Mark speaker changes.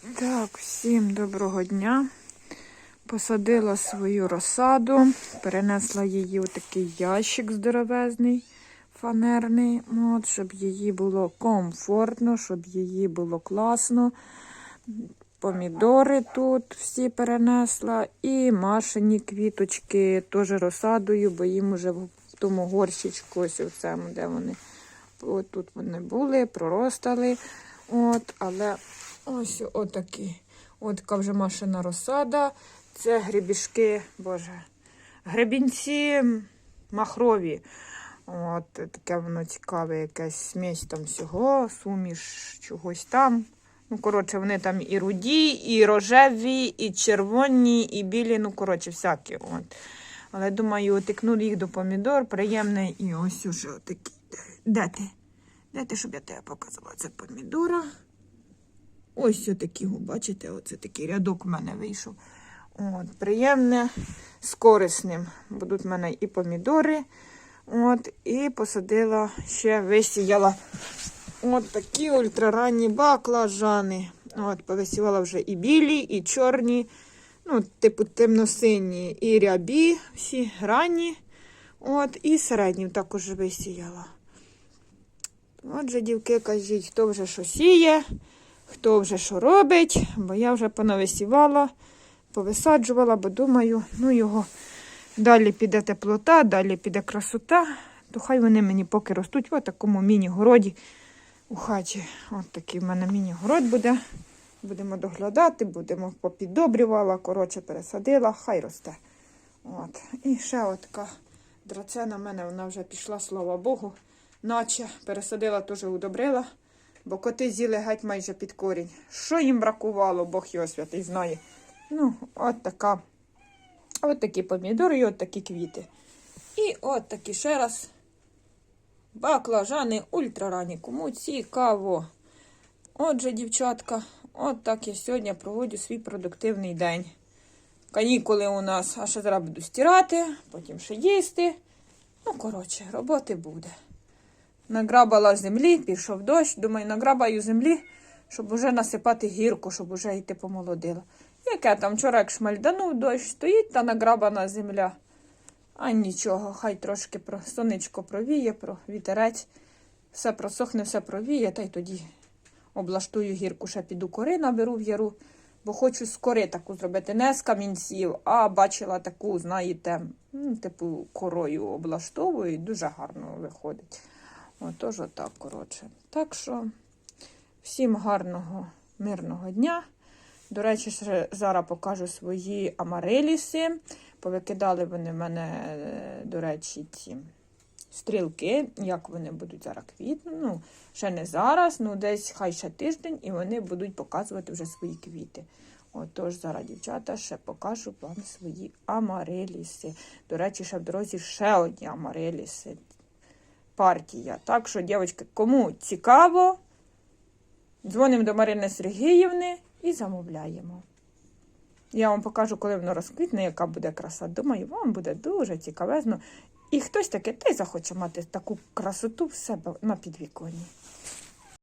Speaker 1: Так, всім доброго дня. Посадила свою розсаду, перенесла її у такий ящик здоровезний, фанерний, от, щоб її було комфортно, щоб її було класно. Помідори тут всі перенесла і машині квіточки теж розсадою, бо їм уже в тому горщичку, ось у цьому, де вони. От тут вони були, проростали. От, але ось отакі. От така вже машина розсада. Це грибішки, боже, гребінці махрові. От, таке воно цікаве, якась смесь там всього, суміш чогось там. Ну, коротше, вони там і руді, і рожеві, і червоні, і білі, ну, коротше, всякі. От. Але думаю, отикнули їх до помідор, приємне. І ось уже отакі. Де ти? Де ти, щоб я тебе показала? Це помідора. Ось отакі, о, бачите, оце такий рядок в мене вийшов. От, приємне з корисним. Будуть в мене і помідори. От, і посадила ще висіяла от такі ультраранні баклажани. От, повисівала вже і білі, і чорні, ну, типу темно-сині, і рябі, всі ранні. От, і середні також висіяла. Отже, дівки, кажіть, хто вже що сіє, хто вже що робить, бо я вже понависівала, повисаджувала, бо думаю, ну його далі піде теплота, далі піде красота, то хай вони мені поки ростуть в такому міні-городі у хаті. От такий в мене міні-город буде. Будемо доглядати, будемо попідобрювала, коротше, пересадила, хай росте. От. І ще така драцена в мене, вона вже пішла, слава Богу, наче пересадила, теж удобрила, бо коти з'їли геть майже під корінь. Що їм бракувало, Бог його святий знає. Ну, от така. От такі помідори і от такі квіти. І от такі ще раз. Баклажани ультраранні. Кому цікаво. Отже, дівчатка, от так я сьогодні проводжу свій продуктивний день. Канікули у нас, а ще зараз буду стирати, потім ще їсти. Ну, коротше, роботи буде. Награбала землі, пішов дощ. Думаю, награбаю землі, щоб уже насипати гірку, щоб уже йти помолодило. Яке там вчора, як шмальданув дощ, стоїть та награбана земля. А нічого, хай трошки про сонечко провіє, про вітерець. Все просохне, все провіє, та й тоді облаштую гірку, ще піду кори наберу в яру, бо хочу з кори таку зробити. Не з камінців, а бачила таку, знаєте, типу корою облаштовую і дуже гарно виходить. Отож, отак, коротше. Так що всім гарного, мирного дня. До речі, зараз покажу свої амареліси. Повикидали вони в мене, е, до речі, ці стрілки, як вони будуть зараз квітнути. Ну, ще не зараз, ну десь хай ще тиждень, і вони будуть показувати вже свої квіти. Отож, зараз, дівчата, ще покажу вам свої амареліси. До речі, ще в дорозі ще одні амареліси. Партія. Так що, дівчатки, кому цікаво, дзвонимо до Марини Сергіївни і замовляємо. Я вам покажу, коли воно розквітне, яка буде краса. Думаю, вам буде дуже цікавезно. І хтось таке та захоче мати таку красоту в себе на підвіконні.